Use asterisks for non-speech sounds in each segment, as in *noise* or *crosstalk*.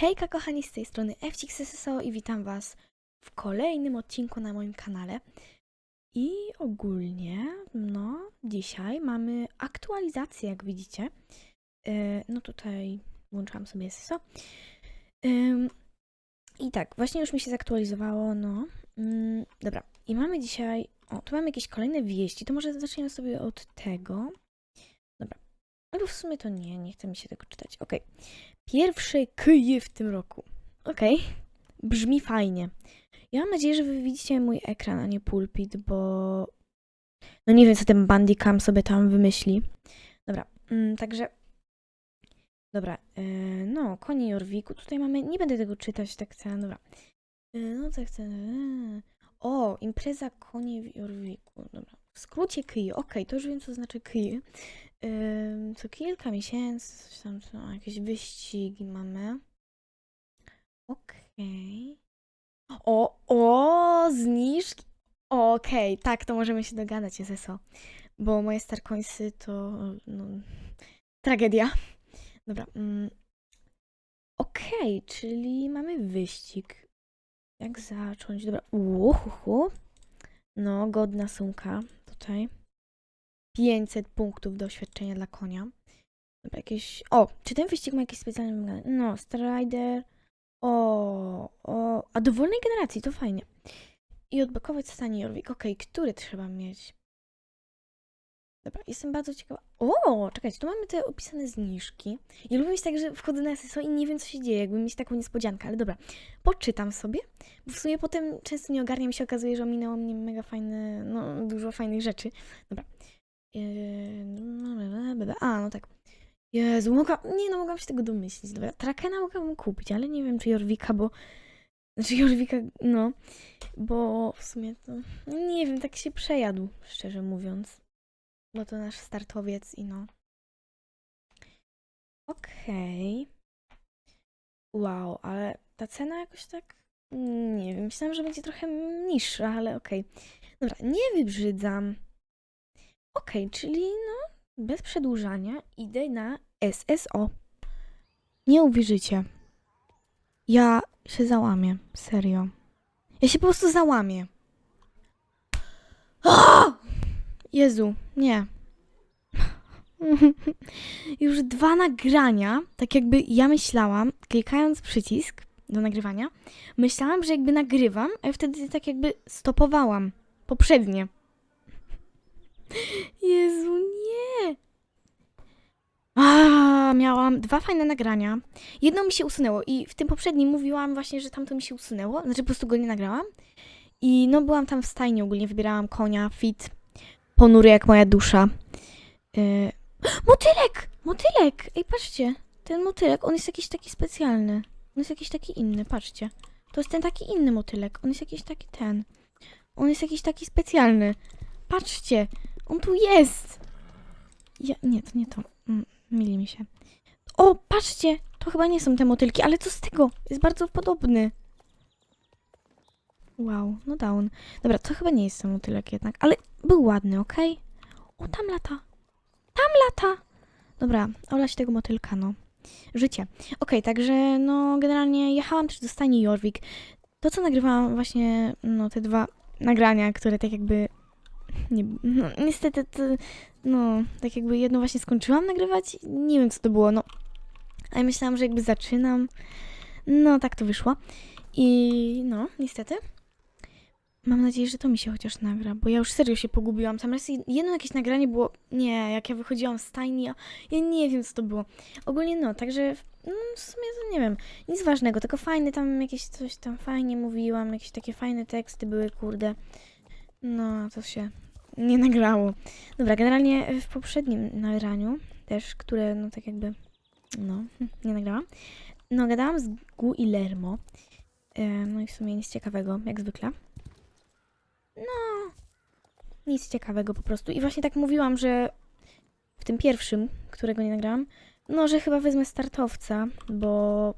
Hejka kochani, z tej strony FCXSSO i witam was w kolejnym odcinku na moim kanale. I ogólnie, no, dzisiaj mamy aktualizację, jak widzicie. Yy, no tutaj włączyłam sobie SSO. I tak, właśnie już mi się zaktualizowało, no. Ym, dobra, i mamy dzisiaj, o, tu mamy jakieś kolejne wieści, to może zaczniemy sobie od tego. Albo w sumie to nie, nie chce mi się tego czytać, okej. Pierwsze kyje w tym roku. Okej, brzmi fajnie. Ja mam nadzieję, że wy widzicie mój ekran, a nie pulpit, bo no nie wiem, co ten Bandicam sobie tam wymyśli. Dobra, mm, także dobra, e, no, konie Jorwiku, tutaj mamy, nie będę tego czytać tak chcę, dobra. E, no tak chcę, e, o, impreza konie w Jorwiku, dobra. W skrócie kyje, okej, to już wiem, co znaczy kyje. Co kilka miesięcy, coś tam, co, jakieś wyścigi mamy. Okej. O, o, zniżki. Okej, tak, to możemy się dogadać, SSO. Bo moje Starcoinsy to, no, tragedia. Dobra. Mm. Okej, czyli mamy wyścig. Jak zacząć? Dobra. Uhuhu. No, godna sumka tutaj. 500 punktów doświadczenia dla konia. Dobra, jakieś... O, czy ten wyścig ma jakieś specjalne wymagania? No, Strider. O, o, a dowolnej generacji, to fajnie. I odblokować stanie Jorvik. Okej, który trzeba mieć? Dobra, jestem bardzo ciekawa. O, czekajcie, tu mamy te opisane zniżki. Ja lubię mieć tak, że wchodzę na SSO i nie wiem, co się dzieje, jakby mieć taką niespodziankę, ale dobra. Poczytam sobie, bo w sumie potem często nie ogarniam się okazuje, że ominęło mnie mega fajne, no, dużo fajnych rzeczy. Dobra. A, no tak. Jezu, mogła... Nie no, mogłam się tego domyślić. Dobra, Trakena mogłabym kupić, ale nie wiem, czy Jorwika, bo... Znaczy Jorwika, no... Bo w sumie to... Nie wiem, tak się przejadł, szczerze mówiąc. Bo to nasz startowiec i no... Okej. Wow, ale ta cena jakoś tak... Nie wiem, myślałam, że będzie trochę niższa, ale okej. Dobra, nie wybrzydzam. Okej, czyli no, bez przedłużania idę na SSO. Nie uwierzycie. Ja się załamię, serio. Ja się po prostu załamię. O! Jezu, nie. *laughs* Już dwa nagrania, tak jakby ja myślałam, klikając przycisk do nagrywania, myślałam, że jakby nagrywam, a wtedy tak jakby stopowałam poprzednie. Jezu, nie. A, miałam dwa fajne nagrania. Jedno mi się usunęło i w tym poprzednim mówiłam właśnie, że tamto mi się usunęło. Znaczy po prostu go nie nagrałam. I no byłam tam w stajni ogólnie, wybierałam konia, fit, ponury jak moja dusza. Yy... Motylek! Motylek! Ej, patrzcie. Ten motylek, on jest jakiś taki specjalny. On jest jakiś taki inny, patrzcie. To jest ten taki inny motylek. On jest jakiś taki ten. On jest jakiś taki specjalny. Patrzcie, on tu jest. Ja, nie, to nie to. Mm, Myli mi się. O, patrzcie, to chyba nie są te motylki, ale co z tego? Jest bardzo podobny. Wow, no down. Dobra, to chyba nie jest ten motylek jednak, ale był ładny, okej? O, tam lata. Tam lata. Dobra, olać tego motylka, no. Życie. Okej, także no generalnie jechałam też do stajni Jorvik. To, co nagrywałam właśnie, no te dwa nagrania, które tak jakby nie, no, niestety, to, no, tak jakby jedno właśnie skończyłam nagrywać, nie wiem co to było, no. A ja myślałam, że jakby zaczynam. No, tak to wyszło. I no, niestety. Mam nadzieję, że to mi się chociaż nagra, bo ja już serio się pogubiłam. Tam raz jedno jakieś nagranie było, nie, jak ja wychodziłam z stajni, ja, ja nie wiem co to było. Ogólnie no, także no, w sumie to nie wiem, nic ważnego, tylko fajne tam jakieś coś tam fajnie mówiłam, jakieś takie fajne teksty były, kurde. No, to się nie nagrało. Dobra, generalnie w poprzednim nagraniu też, które no tak jakby, no, nie nagrałam, no gadałam z Guillermo, e, no i w sumie nic ciekawego, jak zwykle. No, nic ciekawego po prostu. I właśnie tak mówiłam, że w tym pierwszym, którego nie nagrałam, no, że chyba wezmę startowca, bo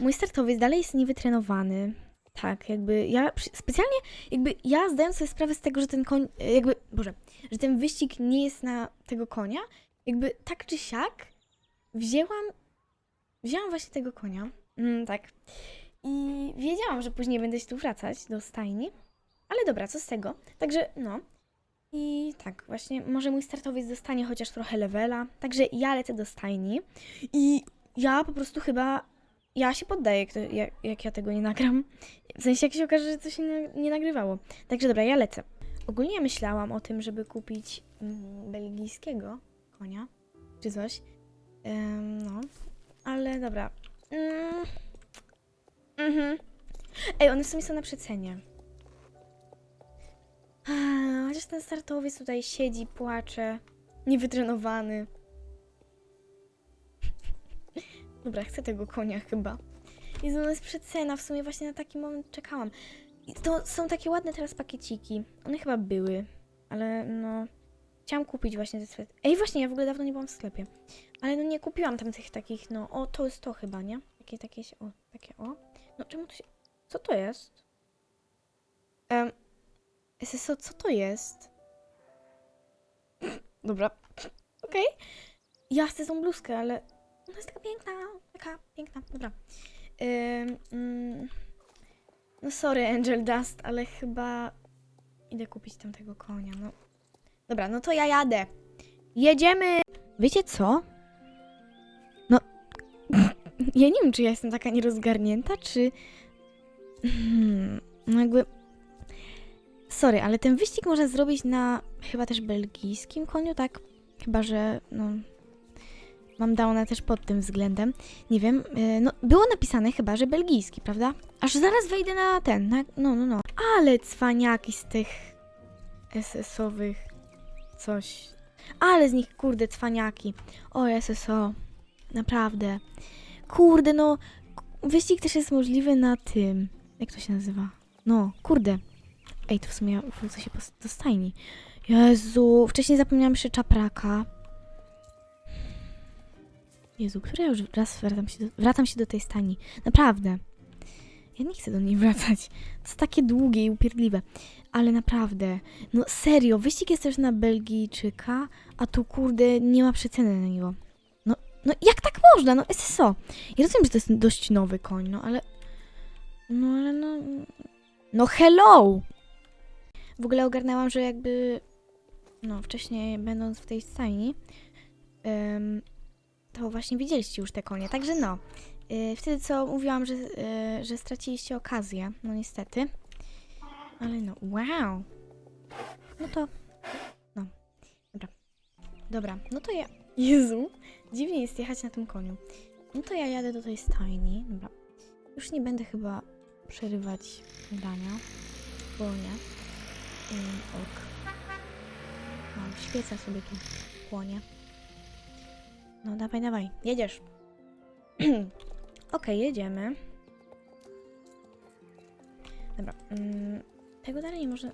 mój startowiec dalej jest niewytrenowany. Tak, jakby ja specjalnie, jakby ja zdając sobie sprawę z tego, że ten koń, jakby, boże, że ten wyścig nie jest na tego konia, jakby tak czy siak wzięłam wzięłam właśnie tego konia. Mm, tak. I wiedziałam, że później będę się tu wracać do stajni. Ale dobra, co z tego? Także, no. I tak, właśnie, może mój startowiec dostanie chociaż trochę levela. Także ja lecę do stajni. I ja po prostu chyba. Ja się poddaję, jak, to, jak, jak ja tego nie nagram. W sensie, jak się okaże, że coś nie, nie nagrywało. Także dobra, ja lecę. Ogólnie myślałam o tym, żeby kupić mm, belgijskiego konia, czy coś. Em, no, ale dobra. Mm. Mhm. Ej, one w sumie są na przecenie. Chociaż ten startowiec tutaj siedzi, płacze, niewytrenowany. Dobra, chcę tego konia chyba. Jezu, on jest przecena, w sumie właśnie na taki moment czekałam. To są takie ładne teraz pakieciki. One chyba były, ale no... Chciałam kupić właśnie te swety. Ej, właśnie, ja w ogóle dawno nie byłam w sklepie. Ale no nie kupiłam tam tych takich, no... O, to jest to chyba, nie? Takie, takie, się- o, takie, o. No czemu to się... Co to jest? Um, SSO, co to jest? Dobra. Okej. Ja chcę tą bluzkę, ale ona jest taka piękna, taka piękna. Dobra. Mm, no sorry, Angel Dust, ale chyba idę kupić tamtego konia, no. Dobra, no to ja jadę. Jedziemy! Wiecie co? No, *laughs* ja nie wiem, czy ja jestem taka nierozgarnięta, czy... Hmm, no jakby... Sorry, ale ten wyścig można zrobić na chyba też belgijskim koniu, tak? Chyba, że no... Mam downa też pod tym względem. Nie wiem, yy, no było napisane chyba, że belgijski, prawda? Aż zaraz wejdę na ten, na, no, no, no. Ale cwaniaki z tych SS-owych coś. Ale z nich, kurde, cwaniaki. O, SSO. Naprawdę. Kurde, no. Wyścig też jest możliwy na tym. Jak to się nazywa? No, kurde. Ej, to w sumie wrócę się do stajni. Jezu, wcześniej zapomniałam jeszcze czapraka. Jezu, który ja już raz wracam się, do, wracam się do tej stajni. Naprawdę. Ja nie chcę do niej *laughs* wracać. To jest takie długie i upierdliwe. Ale naprawdę. No serio, wyścig jest też na Belgijczyka, a tu kurde nie ma przeceny na niego. No, no jak tak można? No SSO. Ja rozumiem, że to jest dość nowy koń, no ale... No ale no... No hello! W ogóle ogarnęłam, że jakby... No, wcześniej będąc w tej stajni, em, to właśnie widzieliście już te konie. Także no, y, wtedy co mówiłam, że, y, że straciliście okazję, no niestety. Ale no, wow! No to, no, dobra. Dobra, no to ja... *laughs* Jezu, dziwnie jest jechać na tym koniu. No to ja jadę do tej stajni. Dobra. Już nie będę chyba przerywać dania. Bo nie. Ym, ok. Mam świecę sobie tu płonie. No dawaj, dawaj, jedziesz. *clears throat* Okej, jedziemy. Dobra. Mm, tego dalej nie może...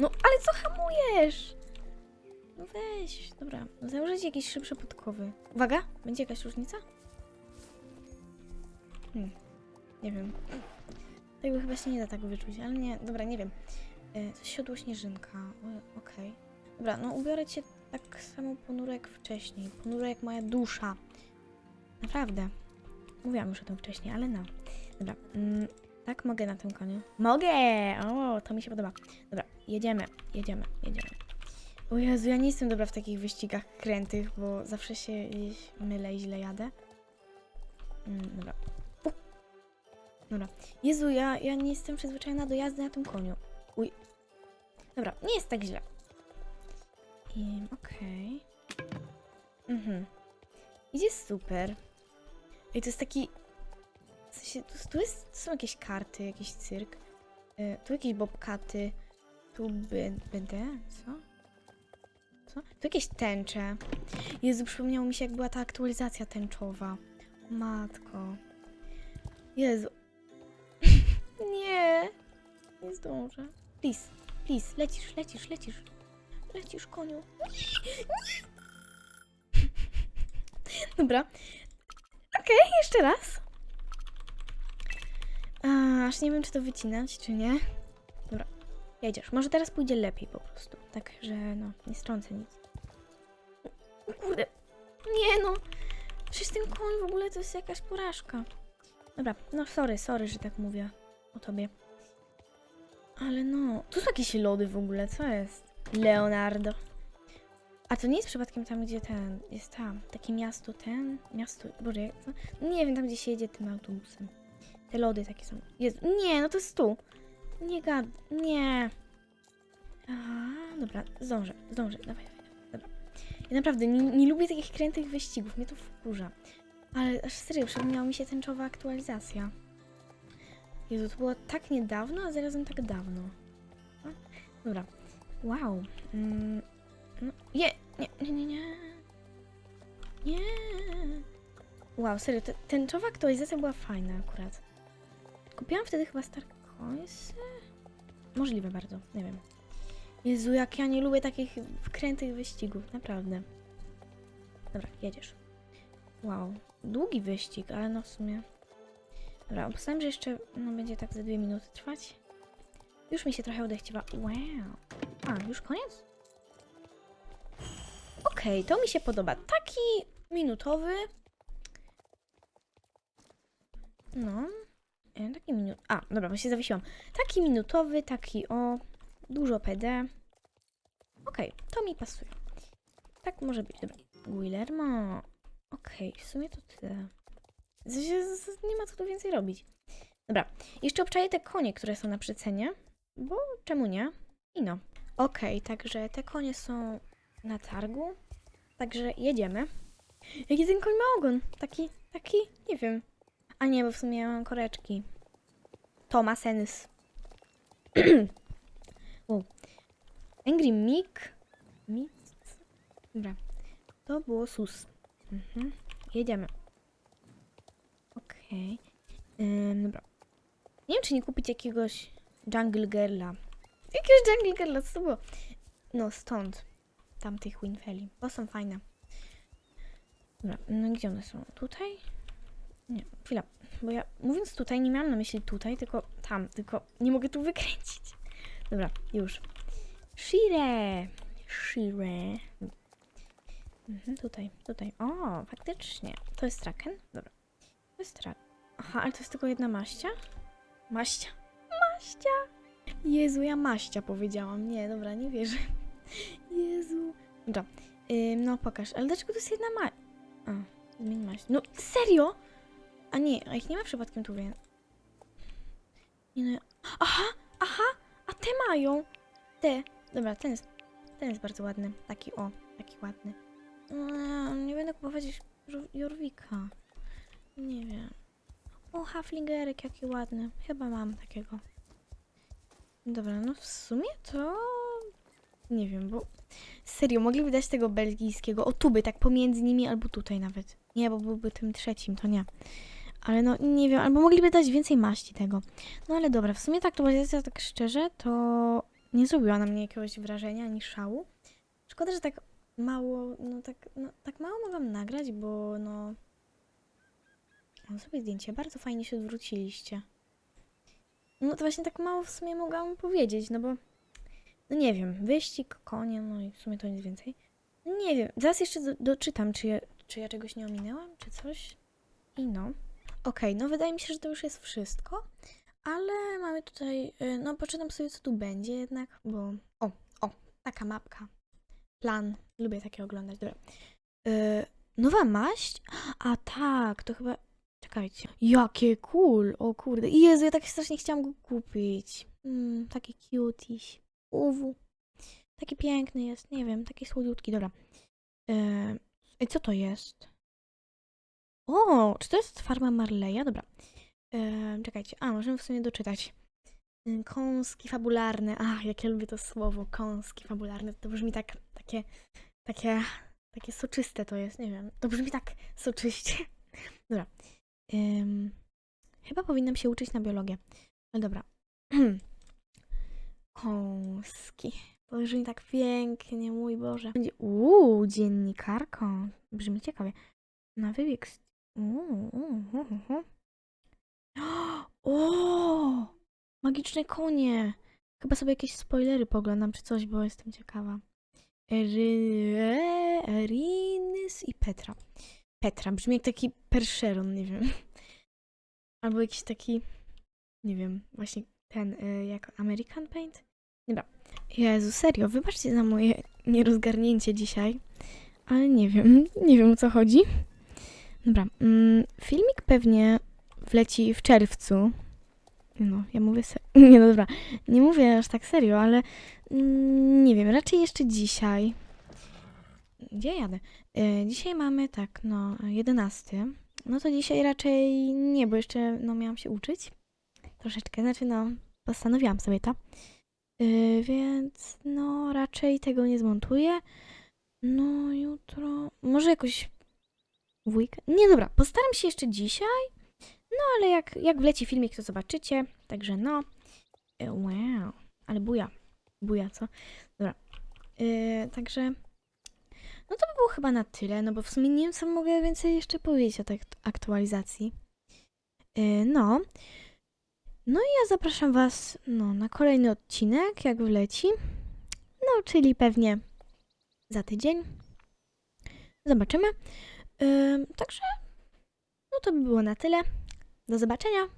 No, ale co hamujesz? No weź, dobra. Założyć jakieś szybsze podkowy. Uwaga, będzie jakaś różnica? Hmm, nie wiem. Tego chyba się nie da tak wyczuć, ale nie, dobra, nie wiem. E, coś siodło śnieżynka, okej. Dobra, no ubiorę cię tak samo ponuro jak wcześniej. Ponuro jak moja dusza. Naprawdę. Mówiłam już o tym wcześniej, ale no. Dobra. Mm, tak, mogę na tym koniu. Mogę! O, to mi się podoba. Dobra, jedziemy, jedziemy, jedziemy. O Jezu, ja nie jestem dobra w takich wyścigach krętych, bo zawsze się gdzieś mylę i źle jadę. Mm, dobra. U. Dobra. Jezu, ja, ja nie jestem przyzwyczajona do jazdy na tym koniu. Uj. Dobra, nie jest tak źle. I okej. Mhm. Idzie super. I to jest taki... W sensie, tu, tu, jest, tu są jakieś karty, jakiś cyrk. Y, tu jakieś bobkaty. Tu będę, co? Co? Tu jakieś tęcze. Jezu, przypomniało mi się, jak była ta aktualizacja tęczowa. Matko. Jezu. *laughs* nie. Nie zdążę. Please, please, lecisz, lecisz, lecisz. Lecisz, koniu. Dobra. Okej, jeszcze raz. A, aż nie wiem, czy to wycinać, czy nie. Dobra, jedziesz. Może teraz pójdzie lepiej po prostu. Tak, że no, nie strącę nic. Kurde. Nie no. przecież ten koń w ogóle to jest jakaś porażka. Dobra, no sorry, sorry, że tak mówię o tobie. Ale no, tu są jakieś lody w ogóle, co jest? Leonardo. A to nie jest przypadkiem tam, gdzie ten, jest tam, takie miasto, ten, miasto, boże, jak to? Nie wiem, tam gdzie się jedzie tym autobusem. Te lody takie są. Jezu, nie, no to jest tu. Nie gad, nie. Aha, dobra, zdążę, zdążę, dawaj, dawaj, dobra. Ja naprawdę nie, nie lubię takich krętych wyścigów, mnie to wkurza. Ale aż serio, przypomniała mi się tęczowa aktualizacja. Jezu, to było tak niedawno, a zarazem tak dawno. No, Dobra. Wow. Mm, no, je, nie, nie, nie, nie. Nie. Wow, serio, te, tęczowa aktualizacja była fajna akurat. Kupiłam wtedy chyba Star Coinsy? Możliwe bardzo, nie wiem. Jezu, jak ja nie lubię takich wkrętych wyścigów, naprawdę. Dobra, jedziesz. Wow, długi wyścig, ale no w sumie... Dobra, obstawiam, że jeszcze no, będzie tak ze dwie minuty trwać. Już mi się trochę odechciewa. Wow. A, już koniec? Okej, to mi się podoba. Taki minutowy. No. e, Taki minut. A, dobra, bo się zawiesiłam. Taki minutowy, taki o. Dużo PD. Okej, to mi pasuje. Tak może być. Dobra. Guillermo. Okej, w sumie to tyle. Nie ma co tu więcej robić. Dobra, jeszcze obczaję te konie, które są na przecenie, bo czemu nie? I no. Okej, także te konie są na targu, także jedziemy. Jaki ten koń ma ogon? Taki, taki, nie wiem. A nie, bo w sumie ja mam koreczki. To ma sens. Angry Mick. Mick? Dobra. To było sus. Mhm. Jedziemy. Okej. Ym, dobra. Nie wiem, czy nie kupić jakiegoś Jungle Girla. Jakiegoś co to było? No, stąd. Tamtych Winfeli, bo są fajne. Dobra, no gdzie one są? Tutaj? Nie, chwila. Bo ja mówiąc tutaj, nie miałam na myśli tutaj, tylko tam, tylko nie mogę tu wykręcić. Dobra, już. Shire! Shire. Mhm, tutaj, tutaj. O, faktycznie. To jest Traken? Dobra. To jest Traken. Aha, ale to jest tylko jedna maścia? Maścia. Maścia! Jezu, ja maścia powiedziałam. Nie, dobra, nie wierzę. *laughs* Jezu. Dobra. No pokaż. Ale dlaczego to jest jedna ma... A, zmień maść. No, serio? A nie, a ich nie ma przypadkiem tu wie. Nie no. Aha, aha, a te mają. Te. Dobra, ten jest, ten jest bardzo ładny. Taki o, taki ładny. Eee, nie będę kupować Jor- Jorwika. Nie wiem. O, haflingerek jaki ładny. Chyba mam takiego. Dobra, no w sumie to... Nie wiem, bo... Serio, mogliby dać tego belgijskiego. O, tu by, tak pomiędzy nimi, albo tutaj nawet. Nie, bo byłby tym trzecim, to nie. Ale no, nie wiem, albo mogliby dać więcej maści tego. No ale dobra, w sumie tak aktualizacja, tak szczerze, to nie zrobiła na mnie jakiegoś wrażenia, ani szału. Szkoda, że tak mało, no tak, no, tak mało mogłam nagrać, bo no... Mam sobie zdjęcie, bardzo fajnie się odwróciliście. No to właśnie tak mało w sumie mogłam powiedzieć, no bo... No nie wiem, wyścig, konie, no i w sumie to nic więcej. No nie wiem, zaraz jeszcze do, doczytam, czy ja, czy ja czegoś nie ominęłam, czy coś. I no. Okej, no wydaje mi się, że to już jest wszystko, ale mamy tutaj, y, no poczytam sobie, co tu będzie jednak, bo... O, o, taka mapka. Plan, lubię takie oglądać, dobra. Y, nowa maść? A tak, to chyba... Czekajcie. Jakie cool! O kurde. Jezu, ja tak strasznie chciałam go kupić. Mm, taki cutiś. Uwu. Taki piękny jest, nie wiem, taki słodziutki, dobra. Yy, co to jest? O, czy to jest farma Marleya? Dobra. Yy, czekajcie, a, możemy w sumie doczytać. Yy, Kąski fabularne. Ach, jak ja lubię to słowo, kąski fabularne. To brzmi tak, takie, takie, takie soczyste to jest, nie wiem. To brzmi tak soczyście. Dobra. Ym, chyba powinnam się uczyć na biologię. No dobra. *clears throat* Kąski. Brzmi tak pięknie, mój Boże. Będzie, uuu, dziennikarką. Brzmi ciekawie. Na wybieg. *gasps* O! Magiczne konie. Chyba sobie jakieś spoilery poglądam czy coś, bo jestem ciekawa. Ry- Erinys i Petra. Petra. Brzmi jak taki Percheron, nie wiem. *laughs* Albo jakiś taki, nie wiem, właśnie ten, y, jak American Paint. Dobra. Jezu, serio, wybaczcie za moje nierozgarnięcie dzisiaj, ale nie wiem, *laughs* nie wiem o co chodzi. Dobra, mm, filmik pewnie wleci w czerwcu. No, ja mówię se- *laughs* Nie, no dobra, nie mówię aż tak serio, ale mm, nie wiem, raczej jeszcze dzisiaj. Gdzie jadę? E, dzisiaj mamy tak, no, 11. No to dzisiaj raczej nie, bo jeszcze no, miałam się uczyć. Troszeczkę, znaczy no, postanowiłam sobie to. E, więc no, raczej tego nie zmontuję. No, jutro. Może jakoś w weekend. Nie, dobra, postaram się jeszcze dzisiaj. No, ale jak, jak wleci filmik, to zobaczycie. Także no. E, Wow, ale buja. Buja, co? Dobra. E, także. No to by było chyba na tyle, no bo w sumie nie wiem, co mogę więcej jeszcze powiedzieć o tej akt- aktualizacji. E, no. No i ja zapraszam Was no, na kolejny odcinek, jak wleci. No, czyli pewnie za tydzień. Zobaczymy. Ym, także, no to by było na tyle. Do zobaczenia.